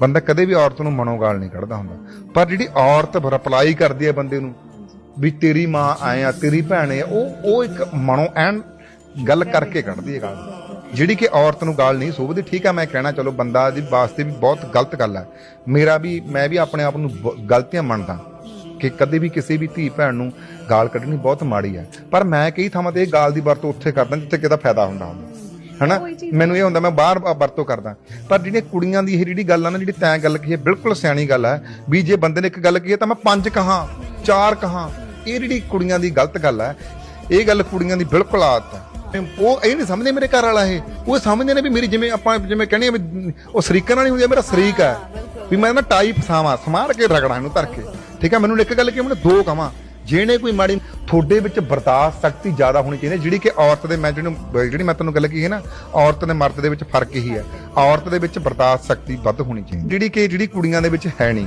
ਬੰਦਾ ਕਦੇ ਵੀ ਔਰਤ ਨੂੰ ਮਨੋਂ ਗਾਲ ਨਹੀਂ ਕੱਢਦਾ ਹੁੰਦਾ। ਪਰ ਜਿਹੜੀ ਔਰਤ ਰਿਪਲਾਈ ਕਰਦੀ ਹੈ ਬੰਦੇ ਨੂੰ, ਵੀ ਤੇਰੀ ਮਾਂ ਆਏ ਆ, ਤੇਰੀ ਭੈਣ ਹੈ ਉਹ ਉਹ ਇੱਕ ਮਨੋਂ ਐਨ ਗੱਲ ਕਰਕੇ ਕੱਢਦੀ ਹੈ ਗਾਲ। ਜਿਹੜੀ ਕਿ ਔਰਤ ਨੂੰ ਗਾਲ ਨਹੀਂ ਸੋਭਦੀ, ਠੀਕ ਆ, ਮੈਂ ਕਹਿਣਾ, ਚਲੋ ਬੰਦਾ ਦੀ ਵਾਸਤੇ ਵੀ ਬਹੁਤ ਗਲਤ ਗੱਲ ਹੈ। ਮੇਰਾ ਵੀ, ਮੈਂ ਵੀ ਆਪਣੇ ਆਪ ਨੂੰ ਬ- ਗਲਤੀਆਂ ਮੰਨਦਾ ਕਿ ਕਦੇ ਵੀ ਕਿਸੇ ਵੀ ਧੀ ਭੈਣ ਨੂੰ ਗਾਲ ਕੱਢਣੀ ਬਹੁਤ ਮਾੜੀ ਹੈ। ਪਰ ਮੈਂ ਕਈ ਥਾਵਾਂ ਤੇ ਇਹ ਗਾਲ ਦੀ ਵਰਤੋਂ ਉੱਥੇ ਕਰਦਾ ਜਿੱਥੇ ਕਿਹਦਾ ਫਾਇਦਾ ਹੁੰਦਾ ਹੁੰਦਾ। ਹਨਾ? ਮੈਨੂੰ ਇਹ ਹੁੰਦਾ ਮੈਂ ਬਾਹਰ ਵਰਤੋਂ ਕਰਦਾ। ਪਰ ਜਿਹੜੀਆਂ ਕੁੜੀਆਂ ਦੀ ਇਹ ਜਿਹੜੀ ਗੱਲ ਆ ਨਾ ਜਿਹੜੀ ਤੈਂ ਗੱਲ ਕਹੀ ਹੈ ਬਿਲਕੁਲ ਸਿਆਣੀ ਗੱਲ ਹੈ ਵੀ ਜੇ ਬੰਦੇ ਨੇ ਇੱਕ ਗੱਲ ਕਹੀ ਹੈ ਤਾਂ ਮੈਂ ਪੰਜ ਕਹਾਂ ਚਾਰ ਕਹਾਂ। ਇਹ ਜਿਹੜੀ ਕੁੜੀਆਂ ਦੀ ਗਲਤ ਗੱਲ ਹੈ ਇਹ ਗੱਲ ਕੁੜੀਆਂ ਦੀ ਬਿਲਕੁਲ ਆਦਤ ਹੈ ਉਹ ਇਹ ਨਹੀਂ ਸਮਝਦੇ ਮੇਰੇ ਘਰ ਵਾਲਾ ਇਹ। ਉਹ ਸਮਝਦੇ ਨੇ ਵੀ ਮੇਰੀ ਜਿਵੇਂ ਆਪਾਂ ਜਿਵੇਂ ਕਹਿੰਦੇ ਆ ਉਹ ਸਰੀਕਾਂ ਨਾਲ ਨਹੀਂ ਹੁੰਦੀ ਮੇਰਾ ਸਰੀਕ ਹੈ ਵੀ ਮੈਂ ਨਾ ਟਾਈ ਫਸਾਵਾਂ ਸਮਾਰ ਕੇ ਰਗੜਾਂ ਇਹਨੂੰ ਧਰ ਕੇ। ਠੀਕ ਹੈ ਮੈਨੂੰ ਇੱਕ ਗੱਲ ਕਿ ਮੈਨੂੰ ਦੋ ਕਵਾਂ ਜਿਹਨੇ ਕੋਈ ਮਾੜੀ ਤੁਹਾਡੇ ਵਿੱਚ ਬਰਦਾਸ਼ਤ ਸ਼ਕਤੀ ਜ਼ਿਆਦਾ ਹੋਣੀ ਚਾਹੀਦੀ ਹੈ, ਜਿਹੜੀ ਕਿ ਔਰਤ ਦੇ ਮੈਂ ਜਿਹਨੂੰ ਜਿਹੜੀ ਮੈਂ ਤੁਹਾਨੂੰ ਗੱਲ ਕਹੀ ਹੈ ਨਾ ਔਰਤ ਤੇ ਮਰਦ ਦੇ ਵਿੱਚ ਫ਼ਰਕ ਇਹੀ ਹੈ। ਔਰਤ ਦੇ ਵਿੱਚ ਬਰਦਾਸ਼ਤ ਸ਼ਕਤੀ ਵੱਧ ਹੋਣੀ ਚਾਹੀਦੀ ਜਿਹੜੀ ਕਿ ਜਿਹੜੀ ਕੁੜੀਆਂ ਦੇ ਵਿੱਚ ਹੈ ਨਹੀਂ।